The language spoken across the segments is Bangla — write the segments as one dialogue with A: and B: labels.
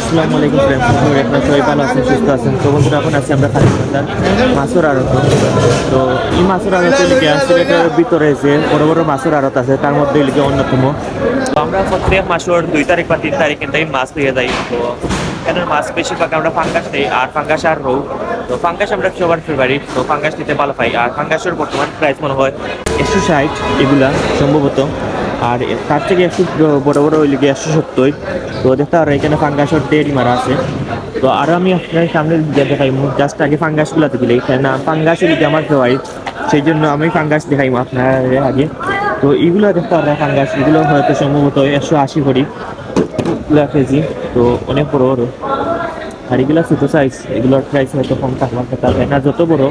A: আসসালামু আলাইকুম ফ্রেন্ডস আপনারা সবাই ভালো আছেন, সুস্থ আছেন। তো বন্ধুরা, এখন আছি আমরা খালি বাজার, মাছের আড়ত। তো এই মাছের আড়তে সিলেটের ভিতরে যে বড় বড় মাছের আড়ত আছে, তার মধ্যে লিখে অন্যতম। তো আমরা প্রত্যেক মাসের দুই তারিখ বা তিন তারিখ কিন্তু মাছ পেয়ে যাই। তো এখানের মাছ বেশিরভাগ আমরা ফাঙ্গাস দিই, আর ফাঙ্গাস আর রৌ তো ফাঙ্গাস আমরা সবার ফেভারিট তো ফাঙ্গাস নিতে ভালো পাই। আর ফাঙ্গাসের বর্তমান প্রাইস মনে হয় একশো ষাট, এগুলা সম্ভবত। আর তার থেকে একটু বড় বড় ওই লিগে একশো সত্তর। তো দেখতে পারো, এখানে ফাঙ্গাসের ডেরি মারা আছে। তো আরও আমি আপনার সামনে দেখাই জাস্ট আগে ফাঙ্গাসগুলো দিলে, এখানে ফাঙ্গাসের লিগে আমার ফেভারিট সেই জন্য আমি ফাঙ্গাস দেখাই আপনার আগে। তো এগুলো দেখতে পারবেন ফাঙ্গাস এগুলো হয়তো সম্ভবত একশো আশি করি কেজি, তো অনেক বড় বড়। আর এগুলো ছোটো সাইজ এগুলোর প্রাইস হয়তো কম থাকবার কথা না যত বড়,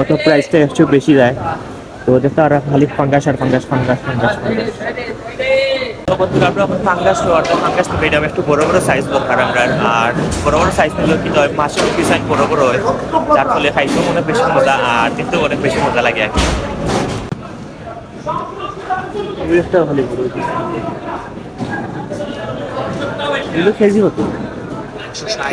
A: অত প্রাইসটা একটু বেশি যায় তো দেখতে আর খালি ফাঙ্গাস আর ফাঙ্গাস ফাঙ্গাস ফাঙ্গাস তো বন্ধুরা আমরা ফাঙ্গাস অর্থাৎ ফাঙ্গাস তো পেয়ে একটু বড় বড় সাইজ দরকার আমরা। আর বড় বড় সাইজ নিলেও কিন্তু হয় মাছের ডিজাইন বড় বড় হয়। যার ফলে খাইতেও অনেক বেশি মজা আর দেখতেও অনেক বেশি মজা লাগে আর কি। খালি এগুলো কেজি হতো
B: একশো ষাট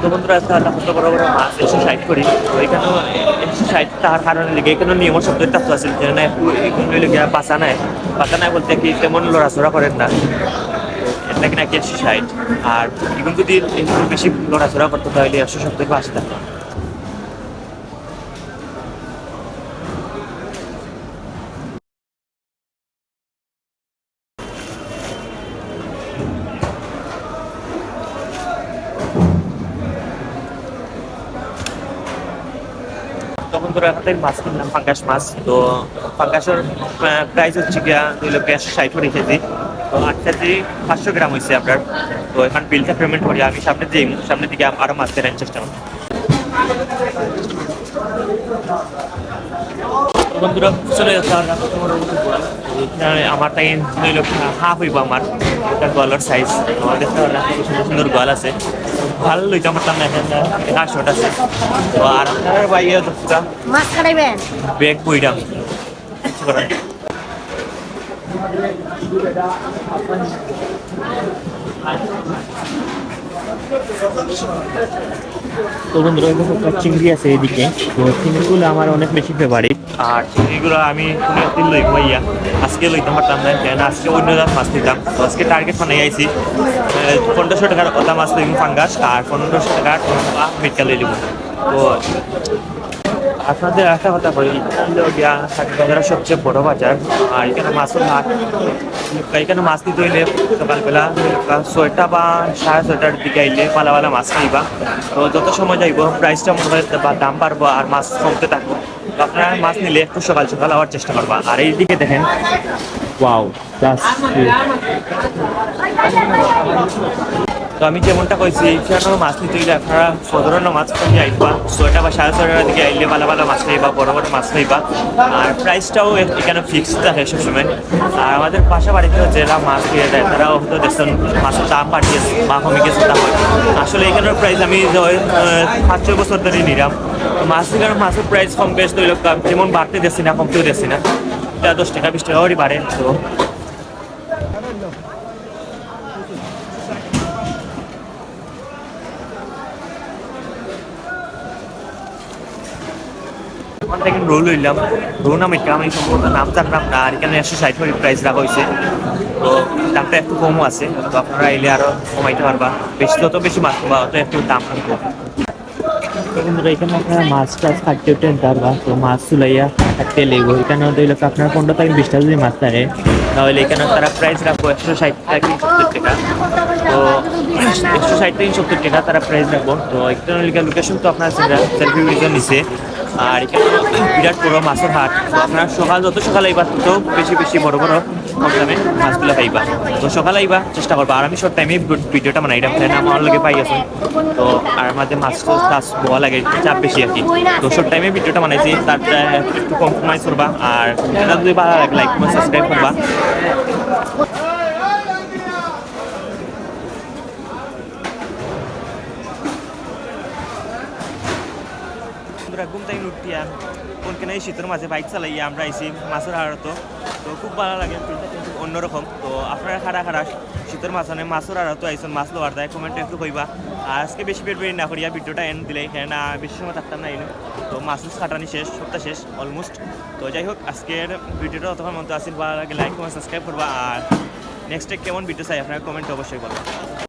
A: তো বন্ধুরা আজকে বড় বড় মাছ একশো ষাট করি। তো এখানেও ষাট তার কারণে লেগে এখানেও নিয়মের শব্দ একটা আছে যে না এখানে লেগে বাঁচা নাই। বাঁচা নাই বলতে কি তেমন লড়াচড়া করেন না। এটা কি নাকি একশো ষাট আর এখন যদি বেশি লড়াচড়া করতে তাহলে একশো সত্তর টাকা তখন তোর এখান থেকে মাছ কিনলাম ফাঙ্গাস মাছ। তো ফাঙ্গাসের প্রাইস হচ্ছে গিয়া দুই লক্ষ ষাট করে কেজি। তো আট কেজি পাঁচশো গ্রাম হয়েছে আপনার। তো এখন বিলটা পেমেন্ট করি, আমি সামনে দিই সামনে দিকে আরও মাছ কেনার চেষ্টা করি আমরা তাই হাফ হইব আমার। গলার সাইজ আমার দেখতে সুন্দর সুন্দর গল আছে। ভালো লইতাম আমার তার এখানে একশোট আছে তো আর বাইরে পুরা
C: মাছ কাটাইবেন?
A: ব্যাগ করার নেই। তো বন্ধুরা একটা চিংড়ি আছে এদিকে। তো চিংড়িগুলো আমার অনেক বেশি ফেভারিট আর চিংড়িগুলো আমি কোনো একদিন লই ভাইয়া আজকে লইতে পারতাম না কেন আজকে অন্য দাম মাছ নিতাম। তো আজকে টার্গেট মানে আইছি। পনেরোশো টাকার ওটা মাছ লইম ফাঙ্গাস, আর পনেরোশো টাকার মিটকা লই লিব তো আপনাদের একটা কথা বলি বাজারের সবচেয়ে বড় বাজার আর এখানে মাছের হাট এখানে মাছ নিতে হইলে সকালবেলা ছয়টা বা সাড়ে ছয়টার দিকে আইলে পালা পালা মাছ খাইবা। তো যত সময় যাইব প্রাইসটা মনে হয় বা দাম বাড়বো আর মাছ কমতে থাকব। আপনারা মাছ নিলে একটু সকাল সকাল আওয়ার চেষ্টা করবা। আর এই দিকে দেখেন ওয়াও তো আমি যেমনটা কইছি এখানেও মাছ নিতে গেলে আপনারা সাধারণ মাছ কিনে আইবা, ছয়টা বা সাড়ে ছয়টার দিকে আইলে ভালো ভালো মাছ খাইবা, বড় বড় মাছ খাইবা। আর প্রাইসটাও এখানে ফিক্সড থাকে সবসময়। আর আমাদের পাশা বাড়িতে যারা মাছ দিয়ে দেয় তারাও হয়তো দেখছেন মাছের দাম বাড়িয়েছে বা কমে গেছে দাম আসলে এখানের প্রাইস আমি পাঁচ ছয় বছর ধরে নিলাম। মাছ এখানে মাছের প্রাইস কম বেশ যেমন বাড়তে দেখছি না, কমতেও দেখছি না। দশ টাকা, বিশ টাকা বাড়ে, তো ওখান থেকে রোল লইলাম রোল নাম এটা আমি সম্ভবত নাম জানলাম না আর এখানে একশো ষাট করে প্রাইস রাখা হয়েছে তো দামটা একটু কমও আছে, তো আপনারা এলে আরও কমাইতে পারবা বেশি যত বেশি মাছ পাবা, অত একটু দাম বন্ধুরা এখানে আপনারা মাছ টাছ পারবা তো মাছ চুলাইয়া লেগো এখানে দিলে আপনার পনেরো থেকে বিশটা যদি মাছ থাকে তাহলে এখানে তারা প্রাইস রাখব একশো ষাট থেকে সত্তর টাকা। তো একশো ষাট থেকে সত্তর টাকা তারা প্রাইস রাখব তো এখানে লোকেশন তো আপনার সেলফি ভিডিও নিছে। আর এখানে বিরাট বড় মাছের হাট। আপনার সকাল যত সকালে আইবা, তত বেশি বেশি বড় বড় কম দামে মাছগুলো পাইবা। তো সকালে আইবা, চেষ্টা করবা। আর আমি শর্ট টাইমে ভিডিওটা বানাই, এটা আমার লগে পাই আছেন। তো আর আমাদের মাছ টাছ বোয়া লাগে, চাপ বেশি আর কি। তো শর্ট টাইমে ভিডিওটা বানাইছি, তার একটু কম্প্রোমাইজ করবা। আর যদি ভালো লাগে লাইক সাবস্ক্রাইব করবা। বন্ধুরা, ঘুম থেকে উঠিয়া কোনখানে এই শীতের মাঝে বাইক চালাইয়া আমরা আইসি মাছের হাড়ত তো খুব ভালো লাগে অন্যরকম। তো আপনারা খারা খারা শীতের মাঝখানে মাছর আর তো আইসন মাছ লোয়ার দেয় কমেন্ট একটু কইবা। আর আজকে বেশি পেট বেরি না করিয়া ভিডিওটা এন দিলে এখানে না, বেশি সময় থাকতাম না এনে। তো মাছ খাটানি শেষ, সপ্তাহ শেষ অলমোস্ট তো যাই হোক, আজকের ভিডিওটা অতক্ষণ মতো আসিল ভালো লাগে লাইক কমেন্ট সাবস্ক্রাইব করবা। আর নেক্সট কেমন ভিডিও চাই, আপনারা কমেন্ট অবশ্যই বলবেন